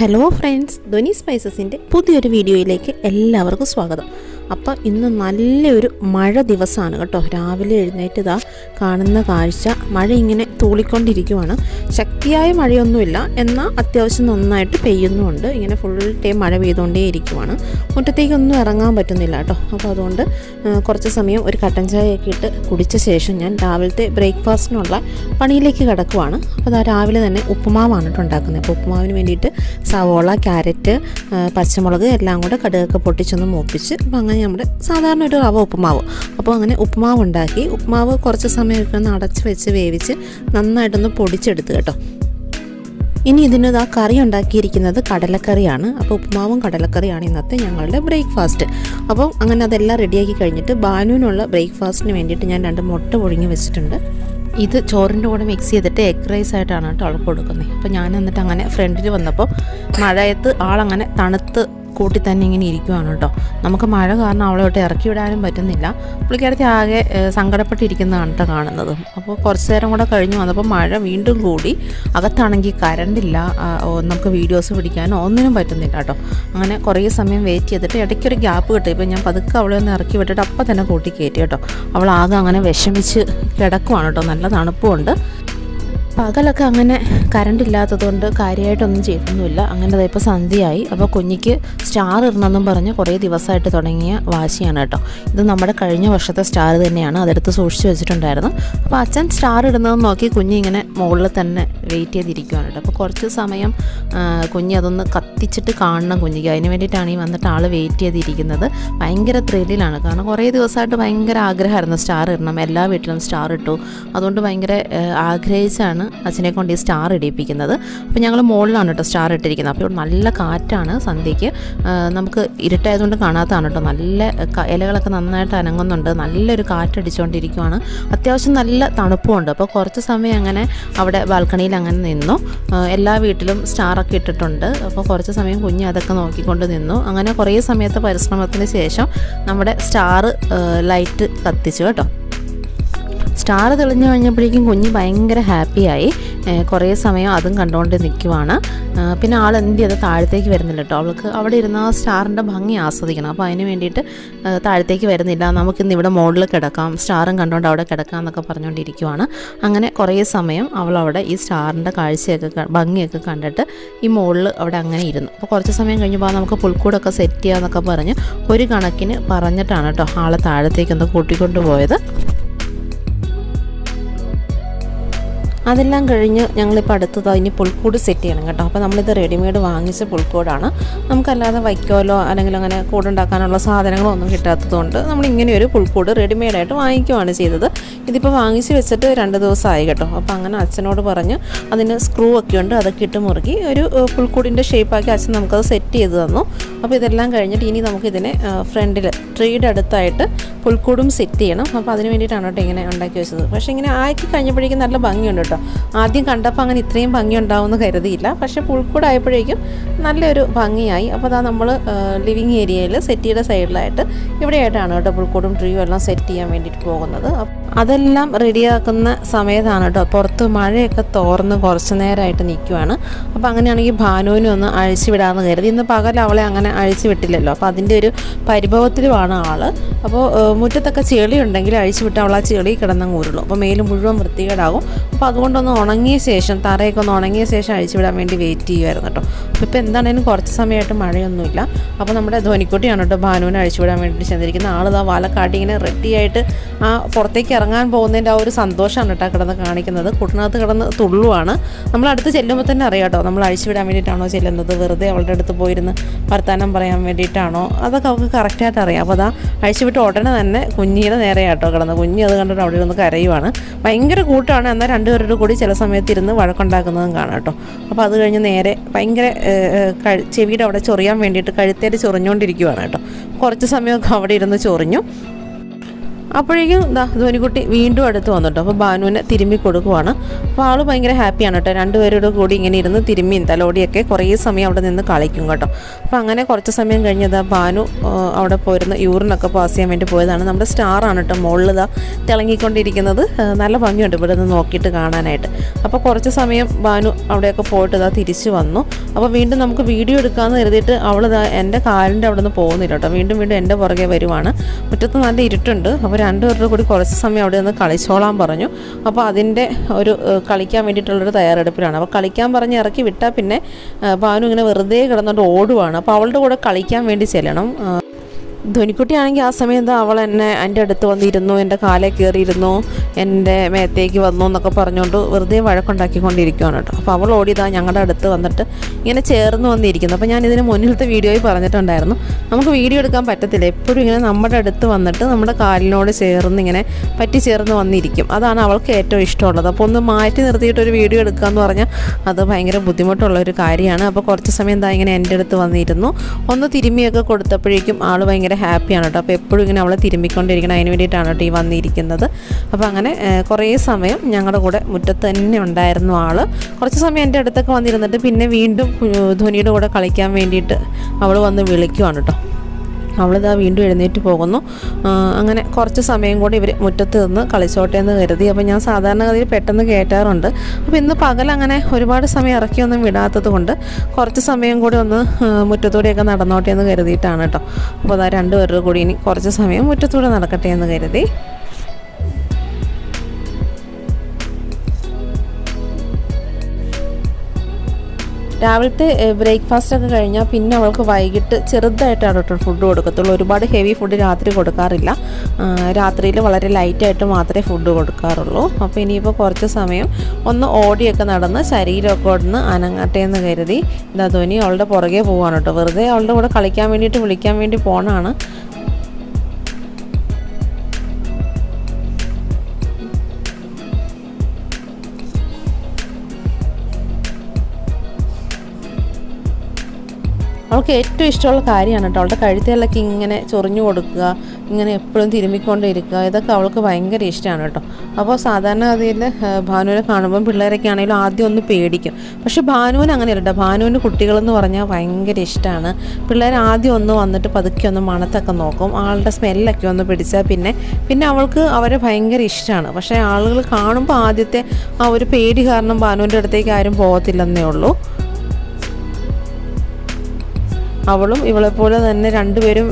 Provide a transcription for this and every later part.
Hello friends ധ്വനി സ്പൈസസിന്റെ പുതിയൊരു വീഡിയോയിലേക്ക് എല്ലാവർക്കും സ്വാഗതം. അപ്പോൾ ഇന്ന് നല്ലൊരു മഴ ദിവസമാണ് കേട്ടോ. രാവിലെ എഴുന്നേറ്റ് ഇതാ കാണുന്ന കാഴ്ച. മഴ ഇങ്ങനെ തൂളിക്കൊണ്ടിരിക്കുവാണ്. ശക്തിയായ മഴയൊന്നുമില്ല. എന്നാൽ അത്യാവശ്യം നന്നായിട്ട് പെയ്യുന്നുമുണ്ട് ഇങ്ങനെ ഫുൾ ടൈം മഴ പെയ്തുകൊണ്ടേ ഇരിക്കുവാണ്. മുറ്റത്തേക്കൊന്നും ഇറങ്ങാൻ പറ്റുന്നില്ല കേട്ടോ. അപ്പോൾ അതുകൊണ്ട് കുറച്ച് സമയം ഒരു കട്ടൻ ചായയൊക്കെ ഇട്ട് കുടിച്ച ശേഷം ഞാൻ രാവിലത്തെ ബ്രേക്ക്ഫാസ്റ്റിനുള്ള പണിയിലേക്ക് കിടക്കുവാണ്. അപ്പോൾ അതാ രാവിലെ തന്നെ ഉപ്പുമാവാണ് കേട്ടോ ഉണ്ടാക്കുന്നത്. അപ്പോൾ ഉപ്പുമാവിന് വേണ്ടിയിട്ട് സവോള ക്യാരറ്റ് പച്ചമുളക് എല്ലാം കൂടെ കടുകൊക്കെ പൊട്ടിച്ചൊന്ന് മൂപ്പിച്ച് അപ്പോൾ അങ്ങനെ നമ്മുടെ സാധാരണ ഒരു റവ ഉപ്പുമാവ്. അപ്പോൾ അങ്ങനെ ഉപ്പുമാവ് ഉണ്ടാക്കി ഉപ്പുമാവ് കുറച്ച് സമയമൊക്കെ ഒന്ന് അടച്ച് വെച്ച് വേവിച്ച് നന്നായിട്ടൊന്ന് പൊടിച്ചെടുത്ത് കേട്ടോ. ഇനി ഇതിന് ആ കറി ഉണ്ടാക്കിയിരിക്കുന്നത് കടലക്കറിയാണ്. അപ്പോൾ ഉപ്പുമാവും കടലക്കറിയാണ് ഇന്നത്തെ ഞങ്ങളുടെ ബ്രേക്ക്ഫാസ്റ്റ്. അപ്പം അങ്ങനെ അതെല്ലാം റെഡിയാക്കി കഴിഞ്ഞിട്ട് ബാനുവിനുള്ള ബ്രേക്ക്ഫാസ്റ്റിന് വേണ്ടിയിട്ട് ഞാൻ രണ്ട് മുട്ട പൊഴിഞ്ഞ് വെച്ചിട്ടുണ്ട്. ഇത് ചോറിന്റെ കൂടെ മിക്സ് ചെയ്തിട്ട് എഗ് റൈസ് ആയിട്ടാണ് കേട്ടോ അവൾക്ക് കൊടുക്കുന്നത്. അപ്പോൾ ഞാൻ എന്നിട്ട് അങ്ങനെ ഫ്രണ്ടിൽ വന്നപ്പോൾ മഴയത്ത് ആളങ്ങനെ തണുത്ത് കൂട്ടി തന്നെ ഇങ്ങനെ ഇരിക്കുവാണ് കേട്ടോ. നമുക്ക് മഴ കാരണം അവളെ വിട്ട് ഇറക്കി വിടാനും പറ്റുന്നില്ല. പുള്ളിക്കാരത്തി ആകെ സങ്കടപ്പെട്ടിരിക്കുന്നതാണ് കേട്ടോ കാണുന്നത്. അപ്പോൾ കുറച്ച് നേരം കൂടെ കഴിഞ്ഞു. വന്നപ്പോൾ മഴ വീണ്ടും കൂടി. അകത്താണെങ്കിൽ കരണ്ടില്ല. നമുക്ക് വീഡിയോസ് പിടിക്കാനോ ഒന്നിനും പറ്റുന്നില്ല കേട്ടോ. അങ്ങനെ കുറേ സമയം വെയിറ്റ് ചെയ്തിട്ട് ഇടയ്ക്കൊരു ഗ്യാപ്പ് കിട്ടും. ഇപ്പോൾ ഞാൻ പതുക്കെ അവളെ ഒന്ന് ഇറക്കി വിട്ടിട്ട് അപ്പം തന്നെ കൂട്ടി കയറ്റി കേട്ടോ. അവൾ ആകെ അങ്ങനെ വിഷമിച്ച് കിടക്കുവാണ് കേട്ടോ. നല്ല തണുപ്പുമുണ്ട് പകലൊക്കെ അങ്ങനെ കറണ്ട് ഇല്ലാത്തതുകൊണ്ട് കാര്യമായിട്ടൊന്നും ചെയ്തൊന്നുമില്ല അങ്ങനെ ഇപ്പോൾ സന്ധ്യയായി. അപ്പോൾ കുഞ്ഞിക്ക് സ്റ്റാർ ഇടണമെന്നും പറഞ്ഞ് കുറേ ദിവസമായിട്ട് തുടങ്ങിയ വാശിയാണ് കേട്ടോ. ഇത് നമ്മുടെ കഴിഞ്ഞ വർഷത്തെ സ്റ്റാർ തന്നെയാണ്. അതെടുത്ത് സൂക്ഷിച്ച് വെച്ചിട്ടുണ്ടായിരുന്നു. അപ്പോൾ അച്ഛൻ സ്റ്റാർ ഇടുന്നതെന്ന് നോക്കി കുഞ്ഞിങ്ങനെ മുകളിൽ തന്നെ വെയിറ്റ് ചെയ്തിരിക്കുകയാണ് കേട്ടോ. അപ്പോൾ കുറച്ച് സമയം കുഞ്ഞ് അതൊന്ന് കത്തിച്ചിട്ട് കാണണം കുഞ്ഞിക്ക്. അതിന് വേണ്ടിയിട്ടാണ് ഈ വന്നിട്ട് ആൾ വെയിറ്റ് ചെയ്തിരിക്കുന്നത്. ഭയങ്കര ത്രില്ലിലാണ് കാരണം കുറേ ദിവസമായിട്ട് ഭയങ്കര ആഗ്രഹമായിരുന്നു. സ്റ്റാർ ഇടണം. എല്ലാ വീട്ടിലും സ്റ്റാർ ഇട്ടു. അതുകൊണ്ട് ഭയങ്കര ആഗ്രഹിച്ചാണ് അച്ഛനെ കൊണ്ട് ഈ സ്റ്റാർ ഇടിയിപ്പിക്കുന്നത്. അപ്പോൾ ഞങ്ങൾ മുകളിലാണ് കേട്ടോ സ്റ്റാർ ഇട്ടിരിക്കുന്നത്. അപ്പോൾ നല്ല കാറ്റാണ് സന്ധ്യയ്ക്ക്. നമുക്ക് ഇരുട്ടായതുകൊണ്ട് കാണാത്തതാണ് കേട്ടോ. നല്ല ഇലകളൊക്കെ നന്നായിട്ട് അനങ്ങുന്നുണ്ട്. നല്ലൊരു കാറ്റടിച്ചുകൊണ്ടിരിക്കുവാണ് അത്യാവശ്യം നല്ല തണുപ്പുമുണ്ട് അപ്പോൾ കുറച്ച് സമയം അങ്ങനെ അവിടെ ബാൽക്കണിയിൽ അങ്ങനെ നിന്നു. എല്ലാ വീട്ടിലും സ്റ്റാറൊക്കെ ഇട്ടിട്ടുണ്ട്. അപ്പോൾ കുറച്ച് സമയം കുഞ്ഞ് അതൊക്കെ നോക്കിക്കൊണ്ട് നിന്നു. അങ്ങനെ കുറേ സമയത്തെ പരിശ്രമത്തിന് ശേഷം നമ്മുടെ സ്റ്റാർ ലൈറ്റ് കത്തിച്ചു കേട്ടോ. സ്റ്റാർ തെളിഞ്ഞു കഴിഞ്ഞപ്പോഴേക്കും കുഞ്ഞ് ഭയങ്കര ഹാപ്പിയായി കുറേ സമയം അതും കണ്ടുകൊണ്ട് നിൽക്കുവാണ് പിന്നെ ആൾ എന്ത് ചെയ്ത്? താഴത്തേക്ക് വരുന്നില്ല കേട്ടോ അവൾക്ക് അവിടെ ഇരുന്ന സ്റ്റാറിന്റെ ഭംഗി ആസ്വദിക്കണം. അപ്പോൾ അതിന് വേണ്ടിയിട്ട് താഴത്തേക്ക് വരുന്നില്ല. നമുക്കിന്ന് ഇവിടെ മോളിൽ കിടക്കാം. സ്റ്റാറും കണ്ടുകൊണ്ട് അവിടെ കിടക്കാം എന്നൊക്കെ പറഞ്ഞുകൊണ്ടിരിക്കുവാണ് അങ്ങനെ കുറേ സമയം അവൾ അവിടെ ഈ സ്റ്റാറിന്റെ കാഴ്ചയൊക്കെ ഭംഗിയൊക്കെ കണ്ടിട്ട് ഈ മോളിൽ അവിടെ അങ്ങനെ ഇരുന്നു. അപ്പോൾ കുറച്ച് സമയം കഴിഞ്ഞപ്പോൾ നമുക്ക് പുൽക്കൂടൊക്കെ സെറ്റ് ചെയ്യാമെന്നൊക്കെ പറഞ്ഞ് ഒരു കണക്കിന് പറഞ്ഞിട്ടാണ് കേട്ടോ ആളെ താഴത്തേക്കൊന്ന് കൂട്ടിക്കൊണ്ട് പോയത്. അതെല്ലാം കഴിഞ്ഞ് ഞങ്ങളിപ്പോൾ അടുത്തത് ഇനി പുൽക്കൂട് സെറ്റ് ചെയ്യണം കേട്ടോ. അപ്പോൾ നമ്മളിത് റെഡിമെയ്ഡ് വാങ്ങിച്ച പുൽക്കൂടാണ്. നമുക്കല്ലാതെ വൈക്കോലോ അല്ലെങ്കിൽ അങ്ങനെ കൂടുണ്ടാക്കാനുള്ള സാധനങ്ങളോ ഒന്നും കിട്ടാത്തതുകൊണ്ട് നമ്മൾ ഇങ്ങനെ ഒരു പുൽക്കൂട് റെഡിമെയ്ഡായിട്ട് വാങ്ങിക്കുവാണ് ചെയ്തത്. ഇതിപ്പോൾ വാങ്ങിച്ച് വെച്ചിട്ട് രണ്ട് ദിവസമായി കേട്ടോ. അപ്പോൾ അങ്ങനെ അച്ഛനോട് പറഞ്ഞ് അതിന് സ്ക്രൂ ഒക്കെ ഉണ്ട് അതൊക്കെ ഇട്ട് മുറുക്കി ഒരു പുൽക്കൂടിന്റെ ഷേപ്പാക്കി അച്ഛൻ നമുക്കത് സെറ്റ് ചെയ്ത് തന്നു. അപ്പോൾ ഇതെല്ലാം കഴിഞ്ഞിട്ട് ഇനി നമുക്കിതിനെ ഫ്രണ്ടിൽ ട്രീയുടെ അടുത്തായിട്ട് പുൽക്കൂടും സെറ്റ് ചെയ്യണം. അപ്പോൾ അതിന് വേണ്ടിയിട്ടാണ് കേട്ടോ ഇങ്ങനെ ഉണ്ടാക്കി വെച്ചത്. പക്ഷേ ഇങ്ങനെ ആക്കി കഴിഞ്ഞപ്പോഴേക്കും നല്ല ഭംഗിയുണ്ട് കേട്ടോ. ആദ്യം കണ്ടപ്പോൾ അങ്ങനെ ഇത്രയും ഭംഗി ഉണ്ടാവുമെന്ന് കരുതിയില്ല. പക്ഷേ പുൽക്കൂടായപ്പോഴേക്കും നല്ലൊരു ഭംഗിയായി. അപ്പോൾ അതാ നമ്മൾ ലിവിങ് ഏരിയയിൽ സെറ്റിയുടെ സൈഡിലായിട്ട് ഇവിടെയായിട്ടാണ് കേട്ടോ പുൽക്കൂടും ട്രീയും എല്ലാം സെറ്റ് ചെയ്യാൻ വേണ്ടിയിട്ട് പോകുന്നത്. അതെല്ലാം റെഡിയാക്കുന്ന സമയത്താണ് കേട്ടോ പുറത്ത് മഴയൊക്കെ തോർന്ന് കുറച്ച് നേരമായിട്ട് നിൽക്കുവാണ്. അപ്പോൾ അങ്ങനെയാണെങ്കിൽ ഭാനുവിനെ ഒന്ന് അഴിച്ചു വിടാമെന്ന് കരുതി. ഇന്ന് പകൽ അവളെ അങ്ങനെ അഴിച്ചു വിട്ടില്ലല്ലോ. അപ്പോൾ അതിന്റെ ഒരു പരിഭവത്തിലുമാണ് ആൾ അപ്പോൾ മുറ്റത്തൊക്കെ ചെളി ഉണ്ടെങ്കിൽ അഴിച്ചു വിട്ട് അവൾ ആ ചെളി കിടന്നങ്ങ് ഉരുളും. അപ്പോൾ മേലും മുഴുവൻ വൃത്തികേടാകും. അപ്പോൾ അതുകൊണ്ടൊന്ന് ഉണങ്ങിയ ശേഷം തറയൊക്കെ ഒന്ന് ഉണങ്ങിയ ശേഷം അഴിച്ചു വിടാൻ വേണ്ടി വെയിറ്റ് ചെയ്യുമായിരുന്നു കേട്ടോ. അപ്പോൾ ഇപ്പോൾ എന്താണേലും കുറച്ച് സമയമായിട്ട് മഴയൊന്നുമില്ല. അപ്പോൾ നമ്മുടെ ധോനിക്കുട്ടിയാണ് കേട്ടോ ഭാനുവിനെ അഴിച്ചു വിടാൻ വേണ്ടി ചെന്നിരിക്കുന്ന ആളിതാ വാലക്കാട്ടി ഇങ്ങനെ റെഡിയായിട്ട് ആ പുറത്തേക്ക് ഇറങ്ങാൻ പോകുന്നതിന്റെ ആ ഒരു സന്തോഷമാണ് കേട്ടോ കിടന്ന് കാണിക്കുന്നത്. കുട്ടിനകത്ത് കിടന്ന് തുള്ളുവാണ്. നമ്മൾ അടുത്ത് ചെല്ലുമ്പോൾ തന്നെ അറിയാം കേട്ടോ. നമ്മൾ അഴിച്ചു വിടാൻ വേണ്ടിയിട്ടാണോ ചെല്ലുന്നത്? വെറുതെ അവളുടെ അടുത്ത് പോയിരുന്ന് വർത്താനം പറയാൻ വേണ്ടിയിട്ടാണോ? അതൊക്കെ അവൾക്ക് കറക്റ്റായിട്ട് അറിയാം. അപ്പോൾ അതാ അഴിച്ചു വിട്ട് ഉടനെ തന്നെ കുഞ്ഞിയുടെ നേരെ കേട്ടോ കിടന്ന്. കുഞ്ഞി അത് കണ്ടിട്ട് അവിടെ ഇരുന്ന് കരയുവാണ്. ഭയങ്കര കൂട്ടമാണ് എന്നാൽ രണ്ടുപേരുടെ കൂടി ചില സമയത്ത് ഇരുന്ന് വഴക്കുണ്ടാക്കുന്നതും കാണാം കേട്ടോ. അപ്പോൾ അത് കഴിഞ്ഞ് നേരെ ഭയങ്കര ചെവിയുടെ അവിടെ ചൊറിയാൻ വേണ്ടിയിട്ട് കഴുത്തേറ്റ് ചൊറിഞ്ഞുകൊണ്ടിരിക്കുവാണ് കേട്ടോ. കുറച്ച് സമയമൊക്കെ അവിടെ ഇരുന്ന് ചൊറിഞ്ഞു. അപ്പോഴേക്കും ദാ ധോനിക്കുട്ടി വീണ്ടും അടുത്ത് വന്നിട്ടോ. അപ്പോൾ ഭാനുവിനെ തിരുമ്മി കൊടുക്കുവാണ്. അപ്പോൾ ആൾ ഭയങ്കര ഹാപ്പിയാണ് കേട്ടോ. രണ്ടുപേരോട് കൂടി ഇങ്ങനെ ഇരുന്ന് തിരുമ്മിയും തലോടിയൊക്കെ കുറേ സമയം അവിടെ നിന്ന് കളിക്കും കേട്ടോ. അപ്പോൾ അങ്ങനെ കുറച്ച് സമയം കഴിഞ്ഞതാ ഭാനു അവിടെ പോയിരുന്ന യൂറിനൊക്കെ പാസ് ചെയ്യാൻ വേണ്ടി പോയതാണ്. നമ്മുടെ സ്റ്റാറാണ് കേട്ടോ മുകളിൽ ഇതാ തിളങ്ങിക്കൊണ്ടിരിക്കുന്നത്. നല്ല ഭംഗിയുണ്ട് ഇവിടെ നിന്ന് നോക്കിയിട്ട് കാണാനായിട്ട്. അപ്പോൾ കുറച്ച് സമയം ഭാനു അവിടെയൊക്കെ പോയിട്ട് ഇതാ തിരിച്ചു വന്നു. അപ്പോൾ വീണ്ടും നമുക്ക് വീഡിയോ എടുക്കാമെന്ന് കരുതിയിട്ട് അവൾ ഇതാ എന്റെ കാലിന്റെ അവിടെ നിന്ന് പോകുന്നില്ല കേട്ടോ. വീണ്ടും വീണ്ടും എന്റെ പുറകെ വരുവാണ്. മുറ്റത്ത് നല്ല ഇരുട്ടുണ്ട്. അപ്പോൾ രണ്ടുപേരുടെ കൂടി കുറച്ച് സമയം അവിടെ നിന്ന് കളിച്ചോളാൻ പറഞ്ഞു. അപ്പോൾ അതിന്റെ ഒരു കളിക്കാൻ വേണ്ടിയിട്ടുള്ളൊരു തയ്യാറെടുപ്പിലാണ്. അപ്പോൾ കളിക്കാൻ പറഞ്ഞ് ഇറക്കി വിട്ടാൽ പിന്നെ ഭാനു ഇങ്ങനെ വെറുതെ കിടന്നുകൊണ്ട് ഓടുവാണ്. അപ്പോൾ അവളുടെ കൂടെ കളിക്കാൻ വേണ്ടി ചെല്ലണം. ധോനിക്കുട്ടിയാണെങ്കിൽ ആ സമയത്ത് അവൾ എന്നെ എന്റെ അടുത്ത് വന്നിരുന്നു എന്റെ കാലെ കയറിയിരുന്നു എന്റെ മേത്തേക്ക് വന്നു എന്നൊക്കെ പറഞ്ഞുകൊണ്ട് വെറുതെ വഴക്കുണ്ടാക്കിക്കൊണ്ടിരിക്കുകയാണ് കേട്ടോ. അപ്പോൾ അവൾ ഓടിയതാ ഞങ്ങളുടെ അടുത്ത് വന്നിട്ട് ഇങ്ങനെ ചേർന്ന് വന്നിരിക്കുന്നു. അപ്പോൾ ഞാൻ ഇതിന് മുന്നിലത്തെ വീഡിയോയിൽ പറഞ്ഞിട്ടുണ്ടായിരുന്നു. നമുക്ക് വീഡിയോ എടുക്കാൻ പറ്റത്തില്ല. എപ്പോഴും ഇങ്ങനെ നമ്മുടെ അടുത്ത് വന്നിട്ട് നമ്മുടെ കാലിനോട് ചേർന്ന് ഇങ്ങനെ പറ്റി ചേർന്ന് വന്നിരിക്കും. അതാണ് അവൾക്ക് ഏറ്റവും ഇഷ്ടമുള്ളത്. അപ്പോൾ ഒന്ന് മാറ്റി നിർത്തിയിട്ട് ഒരു വീഡിയോ എടുക്കുക എന്ന് പറഞ്ഞാൽ അത് ഭയങ്കര ബുദ്ധിമുട്ടുള്ള ഒരു കാര്യമാണ്. അപ്പോൾ കുറച്ച് സമയം എന്താ ഇങ്ങനെ എന്റെ അടുത്ത് വന്നിരുന്നു. ഒന്ന് തിരുമ്മിയൊക്കെ കൊടുത്തപ്പോഴേക്കും ആൾ ഭയങ്കര ഹാപ്പിയാണ് കേട്ടോ. അപ്പോൾ എപ്പോഴും ഇങ്ങനെ അവളെ തിരുമ്മിക്കൊണ്ടിരിക്കണം അതിന് വേണ്ടിയിട്ടാണ് കേട്ടോ ഈ വന്നിരിക്കുന്നത്. അപ്പോൾ അങ്ങനെ കുറേ സമയം ഞങ്ങളുടെ കൂടെ മുറ്റത്ത് തന്നെ ഉണ്ടായിരുന്നു ആൾ കുറച്ച് സമയം എന്റെ അടുത്തൊക്കെ വന്നിരുന്നിട്ട് പിന്നെ വീണ്ടും ധ്വനിയുടെ കൂടെ കളിക്കാൻ വേണ്ടിയിട്ട് അവൾ വന്ന് വിളിക്കുവാണ് കേട്ടോ. അവളിതാ വീണ്ടും എഴുന്നേറ്റ് പോകുന്നു. അങ്ങനെ കുറച്ച് സമയം കൂടി ഇവർ മുറ്റത്ത് നിന്ന് കളിച്ചോട്ടെ എന്ന് കരുതി. അപ്പോൾ ഞാൻ സാധാരണഗതിയിൽ പെട്ടെന്ന് കയറ്റാറുണ്ട് അപ്പോൾ ഇന്ന് പകൽ അങ്ങനെ ഒരുപാട് സമയം ഇറക്കിയൊന്നും വിടാത്തത് കൊണ്ട് കുറച്ച് സമയം കൂടി ഒന്ന് മുറ്റത്തൂടെയൊക്കെ നടന്നോട്ടെ എന്ന് കരുതിയിട്ടാണ് കേട്ടോ. അപ്പോൾ അതാ രണ്ടുപേരുടെ കൂടി ഇനി കുറച്ച് സമയം മുറ്റത്തൂടെ നടക്കട്ടെ എന്ന് കരുതി. രാവിലത്തെ ബ്രേക്ക്ഫാസ്റ്റ് ഒക്കെ കഴിഞ്ഞാൽ പിന്നെ അവൾക്ക് വൈകിട്ട് ചെറുതായിട്ടാണ് കേട്ടോ ഫുഡ് കൊടുക്കത്തുള്ളൂ. ഒരുപാട് ഹെവി ഫുഡ് രാത്രി കൊടുക്കാറില്ല. രാത്രിയിൽ വളരെ ലൈറ്റായിട്ട് മാത്രമേ ഫുഡ് കൊടുക്കാറുള്ളൂ. അപ്പോൾ ഇനിയിപ്പോൾ കുറച്ച് സമയം ഒന്ന് ഓടിയൊക്കെ നടന്ന് ശരീരമൊക്കെ ഒന്ന് അനങ്ങട്ടെ എന്ന് കരുതി ധോനി അവളുടെ പുറകെ പോവാണ് കേട്ടോ. വെറുതെ അവളുടെ കൂടെ കളിക്കാൻ വേണ്ടിയിട്ട് വിളിക്കാൻ വേണ്ടി പോണാണ് അവൾക്ക് ഏറ്റവും ഇഷ്ടമുള്ള കാര്യമാണ് കേട്ടോ. അവളുടെ കഴുത്തിലൊക്കെ ഇങ്ങനെ ചൊറിഞ്ഞു കൊടുക്കുക ഇങ്ങനെ എപ്പോഴും തിരുമ്മിക്കൊണ്ടിരിക്കുക ഇതൊക്കെ അവൾക്ക് ഭയങ്കര ഇഷ്ടമാണ് കേട്ടോ. അപ്പോൾ സാധാരണ ഗതിയിൽ ഭാനുവിനെ കാണുമ്പം പിള്ളേരൊക്കെ ആണെങ്കിലും ആദ്യം ഒന്ന് പേടിക്കും. പക്ഷേ ഭാനുവിന് അങ്ങനെയല്ല കേട്ടോ. ഭാനുവിന് കുട്ടികളെന്ന് പറഞ്ഞാൽ ഭയങ്കര ഇഷ്ടമാണ്. പിള്ളേർ ആദ്യം ഒന്ന് വന്നിട്ട് പതുക്കെ ഒന്ന് മണത്തൊക്കെ നോക്കും. ആളുടെ സ്മെല്ലൊക്കെ ഒന്ന് പിടിച്ചാൽ പിന്നെ പിന്നെ അവൾക്ക് അവരെ ഭയങ്കര ഇഷ്ടമാണ്. പക്ഷേ ആളുകൾ കാണുമ്പോൾ ആദ്യത്തെ ആ ഒരു പേടി കാരണം ഭാനുവിന്റെ അടുത്തേക്ക് ആരും പോകത്തില്ലെന്നേ ഉള്ളൂ. അവളും ഇവളെ പോലെ തന്നെ രണ്ടുപേരും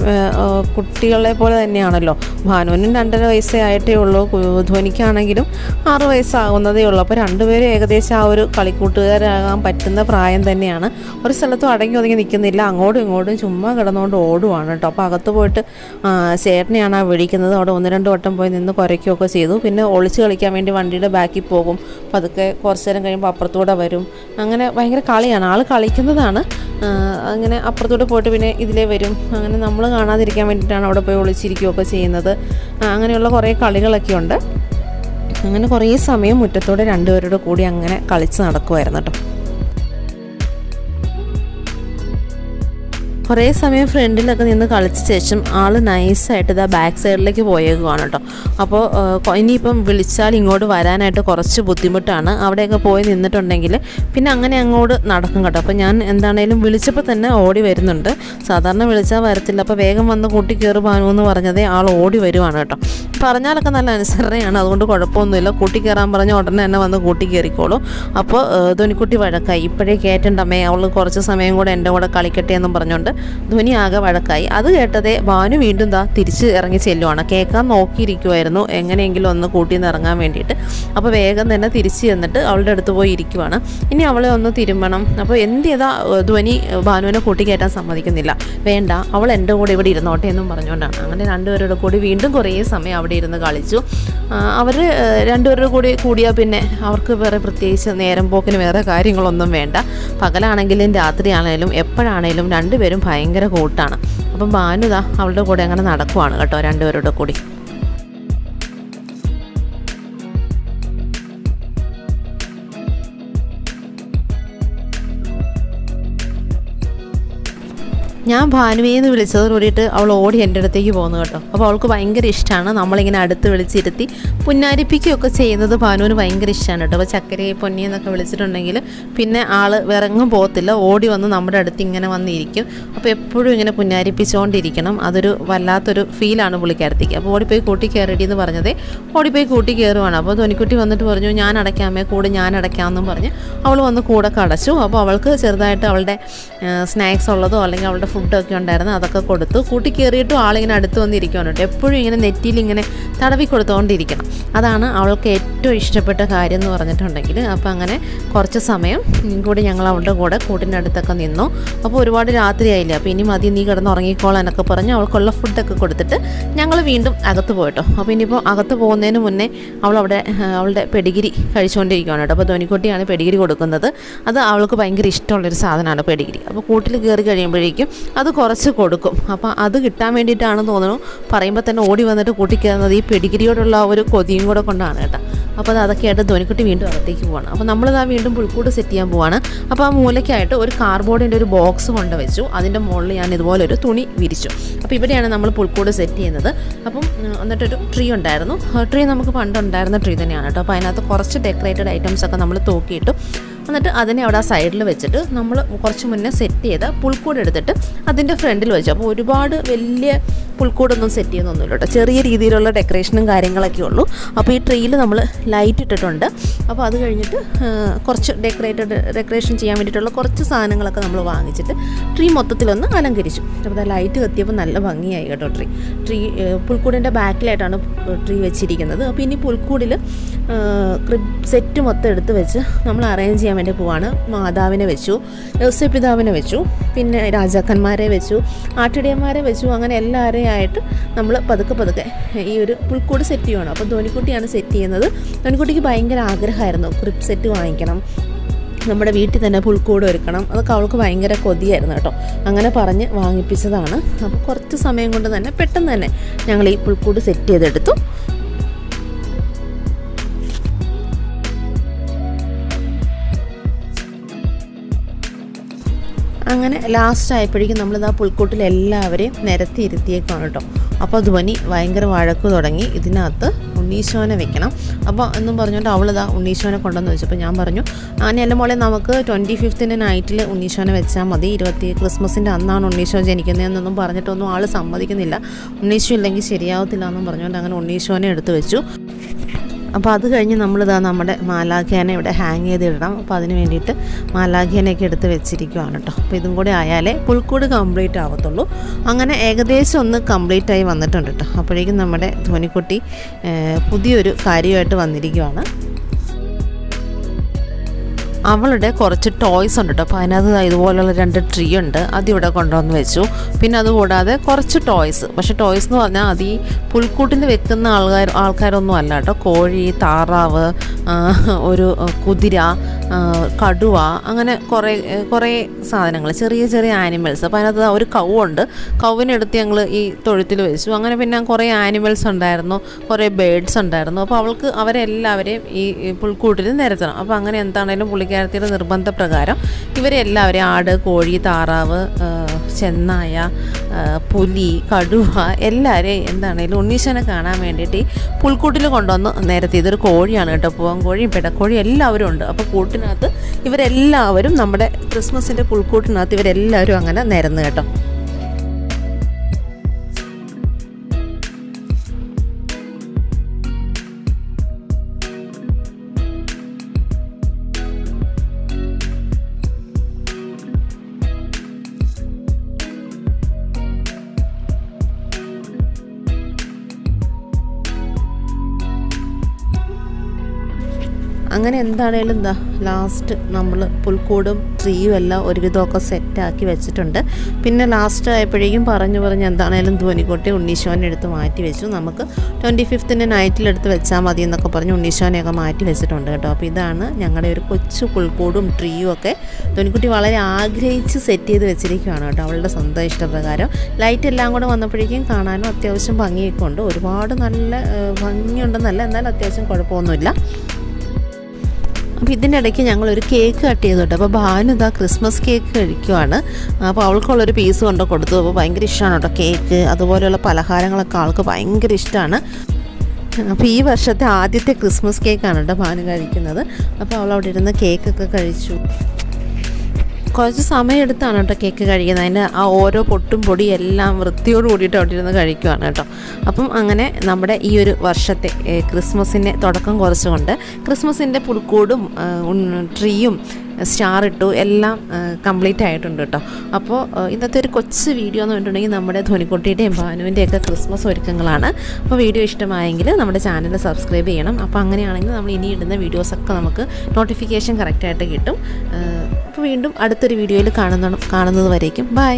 കുട്ടികളെ പോലെ തന്നെയാണല്ലോ. ഭാനുവിനും രണ്ടര വയസ്സേ ആയിട്ടേ ഉള്ളൂ. ധ്വനിക്കാണെങ്കിലും ആറ് വയസ്സാകുന്നതേ ഉള്ളൂ. അപ്പോൾ രണ്ടുപേരും ഏകദേശം ആ ഒരു കളിക്കൂട്ടുകാരാകാൻ പറ്റുന്ന പ്രായം തന്നെയാണ്. ഒരു സ്ഥലത്തും അടങ്ങി ഒതുങ്ങി നിൽക്കുന്നില്ല. അങ്ങോട്ടും ഇങ്ങോട്ടും ചുമ്മാ കിടന്നുകൊണ്ട് ഓടുവാണ് കേട്ടോ. അപ്പോൾ അകത്ത് പോയിട്ട് ചേട്ടനെയാണ് ആ വിളിക്കുന്നത്. അവിടെ ഒന്ന് രണ്ട് വട്ടം പോയി നിന്ന് കുരയ്ക്കുകയൊക്കെ ചെയ്തു. പിന്നെ ഒളിച്ച് കളിക്കാൻ വേണ്ടി വണ്ടിയുടെ ബാക്കിൽ പോകും. അപ്പോൾ അതൊക്കെ കുറച്ച് നേരം കഴിയുമ്പോൾ അപ്പുറത്തൂടെ വരും. അങ്ങനെ ഭയങ്കര കളിയാണ്. ആൾ കളിക്കുന്നതാണ്. അങ്ങനെ അപ്പുറത്തോട്ട് പോയിട്ട് പിന്നെ ഇതിലേ വരും. അങ്ങനെ നമ്മൾ കാണാതിരിക്കാൻ വേണ്ടിയിട്ടാണ് അവിടെ പോയി ഒളിച്ചിരിക്കുകയൊക്കെ ചെയ്യുന്നത്. അങ്ങനെയുള്ള കുറേ കളികളൊക്കെ ഉണ്ട്. അങ്ങനെ കുറേ സമയം മുറ്റത്തോടെ രണ്ടുപേരുടെ കൂടി അങ്ങനെ കളിച്ച് നടക്കുമായിരുന്നു കേട്ടോ. കുറേ സമയം ഫ്രണ്ടിലൊക്കെ നിന്ന് കളിച്ച ശേഷം ആൾ നൈസായിട്ട് ഇതാ ബാക്ക് സൈഡിലേക്ക് പോയേക്കുവാണ് കേട്ടോ. അപ്പോൾ ഇനിയിപ്പം വിളിച്ചാൽ ഇങ്ങോട്ട് വരാനായിട്ട് കുറച്ച് ബുദ്ധിമുട്ടാണ്. അവിടെയൊക്കെ പോയി നിന്നിട്ടുണ്ടെങ്കിൽ പിന്നെ അങ്ങനെ അങ്ങോട്ട് നടക്കും കേട്ടോ. അപ്പോൾ ഞാൻ എന്താണേലും വിളിച്ചപ്പോൾ തന്നെ ഓടി വരുന്നുണ്ട്. സാധാരണ വിളിച്ചാൽ വരത്തില്ല. അപ്പോൾ വേഗം വന്ന് കൂട്ടി കയറി ഭാനു എന്ന് പറഞ്ഞതേ ആൾ ഓടി വരുവാണ് കേട്ടോ. പറഞ്ഞാലൊക്കെ നല്ല അനുസരണയാണ്. അതുകൊണ്ട് കുഴപ്പമൊന്നുമില്ല. കൂട്ടി കയറാൻ പറഞ്ഞ ഉടനെ തന്നെ വന്ന് കൂട്ടി കയറിക്കോളും. അപ്പോൾ ധോനിക്കുട്ടി വഴക്കായി. ഇപ്പോഴേ കയറ്റണ്ടമ്മേ അവൾ കുറച്ച് സമയം കൂടെ എന്റെ കൂടെ കളിക്കട്ടെ എന്നും പറഞ്ഞുകൊണ്ട് ധോനി ആകെ വഴക്കായി. അത് കേട്ടതേ ഭാനു വീണ്ടും ദാ തിരിച്ച് ഇറങ്ങി ചെല്ലുവാണ്. കേൾക്കാൻ നോക്കിയിരിക്കുമായിരുന്നു എങ്ങനെയെങ്കിലും ഒന്ന് കൂട്ടി നിന്ന് ഇറങ്ങാൻ വേണ്ടിയിട്ട്. അപ്പോൾ വേഗം തന്നെ തിരിച്ച് ചെന്നിട്ട് അവളുടെ അടുത്ത് പോയി ഇരിക്കുവാണ്. ഇനി അവളെ ഒന്ന് തിരുമ്പണം അപ്പോൾ എന്ത് ചെയ്താൽ ധ്വനി ഭാനുവിനെ കൂട്ടി കയറ്റാൻ സമ്മതിക്കുന്നില്ല. വേണ്ട അവൾ എന്റെ കൂടെ ഇവിടെ ഇരുന്നോട്ടെ എന്നും പറഞ്ഞുകൊണ്ടാണ്. അങ്ങനെ രണ്ടുപേരുടെ കൂടി വീണ്ടും കുറേ സമയം ഇരുന്ന് കളിച്ചു. അവർ രണ്ടുപേരുടെ കൂടി കൂടിയാൽ പിന്നെ അവർക്ക് വേറെ പ്രത്യേകിച്ച് നേരം പോക്കിന് വേറെ കാര്യങ്ങളൊന്നും വേണ്ട. പകലാണെങ്കിലും രാത്രിയാണെങ്കിലും എപ്പോഴാണെങ്കിലും രണ്ടുപേരും ഭയങ്കര കൂട്ടാണ്. അപ്പം ഭാനുത അവളുടെ കൂടെ അങ്ങനെ നടക്കുവാണ് കേട്ടോ രണ്ടുപേരുടെ കൂടി. ഞാൻ ഭാനുവേന്ന് വിളിച്ചത് കൂടിയിട്ട് അവൾ ഓടി എന്റെ അടുത്തേക്ക് പോകുന്നു കേട്ടോ. അപ്പോൾ അവൾക്ക് ഭയങ്കര ഇഷ്ടമാണ് നമ്മളിങ്ങനെ അടുത്ത് വിളിച്ചിരുത്തി പുന്നാരിപ്പിക്കുകയൊക്കെ ചെയ്യുന്നത് ഭാനുവിന് ഭയങ്കര ഇഷ്ടമാണ് കേട്ടോ. അപ്പോൾ ചക്കരയെ പൊന്നി എന്നൊക്കെ വിളിച്ചിട്ടുണ്ടെങ്കിൽ പിന്നെ ആൾ വിറങ്ങും പോകത്തില്ല. ഓടി വന്ന് നമ്മുടെ അടുത്ത് ഇങ്ങനെ വന്നിരിക്കും. അപ്പോൾ എപ്പോഴും ഇങ്ങനെ പുന്നാരിപ്പിച്ചുകൊണ്ടിരിക്കണം അതൊരു വല്ലാത്തൊരു ഫീലാണ് പുള്ളിക്കാരത്തേക്ക്. അപ്പോൾ ഓടിപ്പോയി കൂട്ടി കയറിയിട്ട് എന്ന് പറഞ്ഞതേ ഓടിപ്പോയി കൂട്ടി കയറുവാണ് അപ്പോൾ ധോനിക്കുട്ടി വന്നിട്ട് പറഞ്ഞു ഞാൻ അടയ്ക്കാമേ കൂടെ ഞാൻ അടയ്ക്കാമെന്നും പറഞ്ഞ് അവൾ വന്ന് കൂടെ കടച്ചു. അപ്പോൾ അവൾക്ക് ചെറുതായിട്ട് അവളുടെ സ്നാക്സ് ഉള്ളതോ അല്ലെങ്കിൽ അവളുടെ ഫുഡൊക്കെ ഉണ്ടായിരുന്നു അതൊക്കെ കൊടുത്തു. കൂട്ടി കയറിയിട്ടും ആളിങ്ങനെ അടുത്ത് വന്നിരിക്കുകയാണ് കേട്ടോ. എപ്പോഴും ഇങ്ങനെ നെറ്റിയിൽ ഇങ്ങനെ തടവി കൊടുത്തുകൊണ്ടിരിക്കണം അതാണ് അവൾക്ക് ഏറ്റവും ഇഷ്ടപ്പെട്ട കാര്യം എന്ന് പറഞ്ഞിട്ടുണ്ടെങ്കിൽ അപ്പോൾ അങ്ങനെ കുറച്ച് സമയം കൂടി ഞങ്ങൾ അവളുടെ കൂടെ കൂട്ടിന്റെ അടുത്തൊക്കെ നിന്നു. അപ്പോൾ ഒരുപാട് രാത്രിയായില്ല? അപ്പോൾ ഇനി മതി നീ കിടന്ന് ഉറങ്ങിക്കോളാനൊക്കെ പറഞ്ഞ് അവൾക്കുള്ള ഫുഡൊക്കെ കൊടുത്തിട്ട് ഞങ്ങൾ വീണ്ടും അകത്ത് പോയിട്ടോ. അപ്പോൾ ഇനിയിപ്പോൾ അകത്ത് പോകുന്നതിന് മുന്നേ ആ, അവളുടെ പെഡിഗിരി കഴിച്ചുകൊണ്ടിരിക്കുകയാണ് കേട്ടോ. അപ്പോൾ ധോനിക്കുട്ടിയാണ് പെഡിഗിരി കൊടുക്കുന്നത്. അത് അവൾക്ക് ഭയങ്കര ഇഷ്ടമുള്ളൊരു സാധനമാണ് പെഡിഗിരി അപ്പോൾ കൂട്ടിൽ കയറി കഴിയുമ്പോഴേക്കും അത് കുറച്ച് കൊടുക്കും. അപ്പോൾ അത് കിട്ടാൻ വേണ്ടിയിട്ടാണെന്ന് തോന്നുന്നു. പറയുമ്പോൾ തന്നെ ഓടി വന്നിട്ട് കൂട്ടിക്കയറുന്നത് ഈ പെഡിഗിരിയോടുള്ള ആ ഒരു കൊതിയും കൂടെ കൊണ്ടാണ് കേട്ടോ. അപ്പോൾ അത് അതൊക്കെ ആയിട്ട് ധോനിക്കുട്ടി വീണ്ടും അകത്തേക്ക് പോവാണ്. അപ്പോൾ നമ്മൾ നമ്മളിതാ വീണ്ടും പുൽക്കൂട്ട് സെറ്റ് ചെയ്യാൻ പോവാണ്. അപ്പോൾ ആ മൂലയ്ക്കായിട്ട് ഒരു കാർബോർഡിന്റെ ഒരു ബോക്സ് കൊണ്ട് വെച്ചു അതിന്റെ മുകളിൽ ഞാൻ ഇതുപോലെ ഒരു തുണി വിരിച്ചു. അപ്പോൾ ഇവിടെയാണ് നമ്മൾ പുൽക്കൂട് സെറ്റ് ചെയ്യുന്നത്. അപ്പം എന്നിട്ടൊരു ട്രീ ഉണ്ടായിരുന്നു. ട്രീ നമുക്ക് പണ്ടുണ്ടായിരുന്ന ട്രീ തന്നെയാണ് കേട്ടോ. അപ്പോൾ അതിനകത്ത് കുറച്ച് ഡെക്കറേറ്റഡ് ഐറ്റംസ് ഒക്കെ നമ്മൾ തൂക്കിയിട്ടു. എന്നിട്ട് അതിനെ അവിടെ ആ സൈഡിൽ വെച്ചിട്ട് നമ്മൾ കുറച്ച് മുന്നേ സെറ്റ് ചെയ്ത പുൽക്കൂട് എടുത്തിട്ട് അതിന്റെ ഫ്രണ്ടിൽ വെച്ചു. അപ്പോൾ ഒരുപാട് വലിയ പുൽക്കൂടൊന്നും സെറ്റ് ചെയ്യുന്നൊന്നുമില്ല കേട്ടോ. ചെറിയ രീതിയിലുള്ള ഡെക്കറേഷനും കാര്യങ്ങളൊക്കെ ഉള്ളൂ. അപ്പോൾ ഈ ട്രീയിൽ നമ്മൾ ലൈറ്റ് ഇട്ടിട്ടുണ്ട്. അപ്പോൾ അത് കഴിഞ്ഞിട്ട് കുറച്ച് ഡെക്കറേറ്റഡ് ഡെക്കറേഷൻ ചെയ്യാൻ വേണ്ടിയിട്ടുള്ള കുറച്ച് സാധനങ്ങളൊക്കെ നമ്മൾ വാങ്ങിച്ചിട്ട് ട്രീ മൊത്തത്തിലൊന്ന് അലങ്കരിച്ചു. അപ്പോൾ ലൈറ്റ് കത്തിയപ്പോൾ നല്ല ഭംഗിയായി കേട്ടോ ട്രീ ട്രീ പുൽക്കൂടിന്റെ ബാക്കിലായിട്ടാണ് ട്രീ വെച്ചിരിക്കുന്നത്. അപ്പോൾ ഇനി പുൽക്കൂടിൽ ക്രിബ് സെറ്റ് മൊത്തം എടുത്ത് വെച്ച് നമ്മൾ അറേഞ്ച് ചെയ്യാൻ വേണ്ടി പോവാണ്. മാതാവിനെ വെച്ചു യൗസപിതാവിനെ വെച്ചു പിന്നെ രാജാക്കന്മാരെ വെച്ചു ആട്ടിടയന്മാരെ വെച്ചു. അങ്ങനെ എല്ലാവരെയും ആയിട്ട് നമ്മൾ പതുക്കെ പതുക്കെ ഈ ഒരു പുൽക്കൂട് സെറ്റ് ചെയ്യണം അപ്പോൾ ധോനിക്കുട്ടിയാണ് സെറ്റ് ചെയ്യുന്നത്. ധോനിക്കുട്ടിക്ക് ഭയങ്കര ആഗ്രഹമായിരുന്നു. ക്രിപ്പ് സെറ്റ് വാങ്ങിക്കണം. നമ്മുടെ വീട്ടിൽ തന്നെ പുൽക്കൂട് ഒരുക്കണം. അതൊക്കെ അവൾക്ക് ഭയങ്കര കൊതിയായിരുന്നു കേട്ടോ. അങ്ങനെ പറഞ്ഞ് വാങ്ങിപ്പിച്ചതാണ്. അപ്പോൾ കുറച്ച് സമയം കൊണ്ട് തന്നെ പെട്ടെന്ന് തന്നെ ഞങ്ങൾ ഈ പുൽക്കൂട് സെറ്റ് ചെയ്തെടുത്തു. അങ്ങനെ ലാസ്റ്റ് ആയപ്പോഴേക്കും നമ്മളിതാ പുൽക്കൂട്ടിൽ എല്ലാവരെയും നിരത്തി ഇരുത്തിയേക്കാണ് കേട്ടോ. അപ്പോൾ ധ്വനി ഭയങ്കര വഴക്ക് തുടങ്ങി. ഇതിനകത്ത് ഉണ്ണീശോനെ വെക്കണം. അപ്പോൾ എന്നും പറഞ്ഞുകൊണ്ട് അവളിതാ ഉണ്ണീശോനെ കൊണ്ടുവന്ന് വെച്ചപ്പോൾ ഞാൻ പറഞ്ഞു ആനയല്ല മോളെ നമുക്ക് ട്വന്റി ഫിഫ്ത്തിന്റെ നൈറ്റിൽ ഉണ്ണീശോനെ വെച്ചാൽ മതി. ഇരുപത്തി ക്രിസ്മസിന്റെ അന്നാണ് ഉണ്ണീശോ ജനിക്കുന്നതെന്നൊന്നും പറഞ്ഞിട്ടൊന്നും ആൾ സമ്മതിക്കുന്നില്ല. ഉണ്ണീശോ ഇല്ലെങ്കിൽ ശരിയാവത്തില്ല എന്നും പറഞ്ഞുകൊണ്ട് അങ്ങനെ ഉണ്ണീശോനെ എടുത്തു വെച്ചു. അപ്പോൾ അത് കഴിഞ്ഞ് നമ്മളിതാ നമ്മുടെ മാലാഖ്യാനെ ഇവിടെ ഹാങ് ചെയ്തിടണം. അപ്പോൾ അതിന് വേണ്ടിയിട്ട് മാലാഖ്യാനെയൊക്കെ എടുത്ത് വെച്ചിരിക്കുവാണ് കേട്ടോ. അപ്പോൾ ഇതും കൂടി ആയാലേ പുൽക്കൂട് കംപ്ലീറ്റ് ആവത്തുള്ളൂ. അങ്ങനെ ഏകദേശം ഒന്ന് കംപ്ലീറ്റ് ആയി വന്നിട്ടുണ്ട് കേട്ടോ. അപ്പോഴേക്കും നമ്മുടെ ധോനിക്കുട്ടി പുതിയൊരു കാര്യമായിട്ട് വന്നിരിക്കുവാണ്. അവളുടെ കുറച്ച് ടോയ്സ് ഉണ്ട് കേട്ടോ അപ്പോൾ അതിനകത്ത് ഇതുപോലെയുള്ള രണ്ട് ട്രീ ഉണ്ട്. അതിവിടെ കൊണ്ടുവന്ന് വെച്ചു. പിന്നെ അതുകൂടാതെ കുറച്ച് ടോയ്സ് പക്ഷേ ടോയ്സ് എന്ന് പറഞ്ഞാൽ അത് ഈ പുൽക്കൂട്ടിന് വെക്കുന്ന ആൾക്കാർ ആൾക്കാരൊന്നും അല്ല കേട്ടോ കോഴി താറാവ് ഒരു കുതിര കടുവ അങ്ങനെ കുറേ കുറേ സാധനങ്ങൾ. ചെറിയ ചെറിയ ആനിമൽസ് അപ്പോൾ അതിനകത്ത് ഒരു കൗവുണ്ട് കൗവിനെടുത്ത് ഞങ്ങൾ ഈ തൊഴുത്തിൽ വെച്ചു. അങ്ങനെ പിന്നെ കുറേ ആനിമൽസ് ഉണ്ടായിരുന്നു. കുറേ ബേഡ്സ് ഉണ്ടായിരുന്നു. അപ്പോൾ അവൾക്ക് അവരെല്ലാവരെയും ഈ പുൽക്കൂട്ടിൽ നിരത്തണം. അപ്പോൾ അങ്ങനെ എന്താണേലും പുള്ളിക്കാരത്തിയുടെ നിർബന്ധപ്രകാരം ഇവരെ എല്ലാവരെയും ആട് കോഴി താറാവ് ചെന്നായ പുലി കടുവ എല്ലാവരെയും എന്താണേലും ഉണ്ണീശനെ കാണാൻ വേണ്ടിയിട്ട് ഈ പുൽക്കൂട്ടിൽ കൊണ്ടുവന്ന് നേരത്തെ ഇതൊരു കോഴിയാണ് കേട്ടോ. പൂവൻ കോഴിയും പെടക്കോഴി എല്ലാവരും ഉണ്ട്. അപ്പോൾ കൂട്ടിനകത്ത് ഇവരെല്ലാവരും നമ്മുടെ ക്രിസ്മസിന്റെ പുൽക്കൂട്ടിനകത്ത് ഇവരെല്ലാവരും അങ്ങനെ നിരന്ന് കേട്ടോ. അങ്ങനെ എന്താണേലും എന്താ ലാസ്റ്റ് നമ്മൾ പുൽക്കൂടും ട്രീയും എല്ലാം ഒരുവിധമൊക്കെ സെറ്റാക്കി വെച്ചിട്ടുണ്ട്. പിന്നെ ലാസ്റ്റ് ആയപ്പോഴേക്കും പറഞ്ഞു പറഞ്ഞ് എന്താണേലും ധോനിക്കോട്ടെ ഉണ്ണീശോനെ എടുത്ത് മാറ്റി വെച്ചു. നമുക്ക് ട്വന്റി ഫിഫ്തിന്റെ നൈറ്റിലെടുത്ത് വെച്ചാൽ മതി എന്നൊക്കെ പറഞ്ഞ് ഉണ്ണീശോനെയൊക്കെ മാറ്റി വെച്ചിട്ടുണ്ട് കേട്ടോ. അപ്പോൾ ഇതാണ് ഞങ്ങളുടെ ഒരു കൊച്ചു പുൽക്കൂടും ട്രീയും ഒക്കെ ധോനിക്കുട്ടി വളരെ ആഗ്രഹിച്ച് സെറ്റ് ചെയ്ത് വെച്ചിരിക്കുകയാണ് കേട്ടോ. അവളുടെ സ്വന്തം ഇഷ്ടപ്രകാരം ലൈറ്റ് എല്ലാം കൂടെ വന്നപ്പോഴേക്കും കാണാനും അത്യാവശ്യം ഭംഗിയൊക്കെ ഉണ്ട്. ഒരുപാട് നല്ല ഭംഗിയുണ്ടെന്നല്ല എന്നാൽ അത്യാവശ്യം കുഴപ്പമൊന്നുമില്ല. അപ്പോൾ ഇതിന്റെ ഇടയ്ക്ക് ഞങ്ങളൊരു കേക്ക് കട്ട് ചെയ്തു കേട്ടോ അപ്പോൾ ഭാനു ഇതാ ക്രിസ്മസ് കേക്ക് കഴിക്കുവാണ്. അപ്പോൾ അവൾക്കുള്ളൊരു പീസ് കൊണ്ട് കൊടുത്തു. അപ്പോൾ ഭയങ്കര ഇഷ്ടമാണ് കേട്ടോ കേക്ക് അതുപോലെയുള്ള പലഹാരങ്ങളൊക്കെ ആൾക്ക് ഭയങ്കര ഇഷ്ടമാണ് അപ്പോൾ ഈ വർഷത്തെ ആദ്യത്തെ ക്രിസ്മസ് കേക്കാണ് കേട്ടോ ഭാനു കഴിക്കുന്നത്. അപ്പോൾ അവൾ അവിടെ ഇരുന്ന് കേക്കൊക്കെ കഴിച്ചു. കുറച്ച് സമയം എടുത്താണ് കേട്ടോ കേക്ക് കഴിക്കുന്നത്. അതിന്റെ ആ ഓരോ പൊട്ടും പൊടി എല്ലാം വൃത്തിയോട് കൂടിയിട്ട് അവിടെ ഇരുന്ന് കഴിക്കുവാണ് കേട്ടോ. അപ്പം അങ്ങനെ നമ്മുടെ ഈ ഒരു വർഷത്തെ ക്രിസ്മസിന്റെ തുടക്കം കുറച്ചുകൊണ്ട് ക്രിസ്മസിന്റെ പുൽക്കൂടും ട്രീയും സ്റ്റാർ ഇട്ടു എല്ലാം കംപ്ലീറ്റ് ആയിട്ടുണ്ട് കേട്ടോ. അപ്പോൾ ഇന്നത്തെ ഒരു കൊച്ചു വീഡിയോ എന്ന് പറഞ്ഞിട്ടുണ്ടെങ്കിൽ നമ്മുടെ ധോനിക്കുട്ടിയുടെയും ഭാനുവിന്റെയൊക്കെ ക്രിസ്മസ് ഒരുക്കങ്ങളാണ്. അപ്പോൾ വീഡിയോ ഇഷ്ടമായെങ്കിൽ നമ്മുടെ ചാനൽ സബ്സ്ക്രൈബ് ചെയ്യണം. അപ്പോൾ അങ്ങനെയാണെങ്കിൽ നമ്മൾ ഇനി ഇടുന്ന വീഡിയോസൊക്കെ നമുക്ക് നോട്ടിഫിക്കേഷൻ കറക്റ്റായിട്ട് കിട്ടും. അപ്പോൾ വീണ്ടും അടുത്തൊരു വീഡിയോയിൽ കാണുന്ന കാണുന്നത് വരേക്കും. ബൈ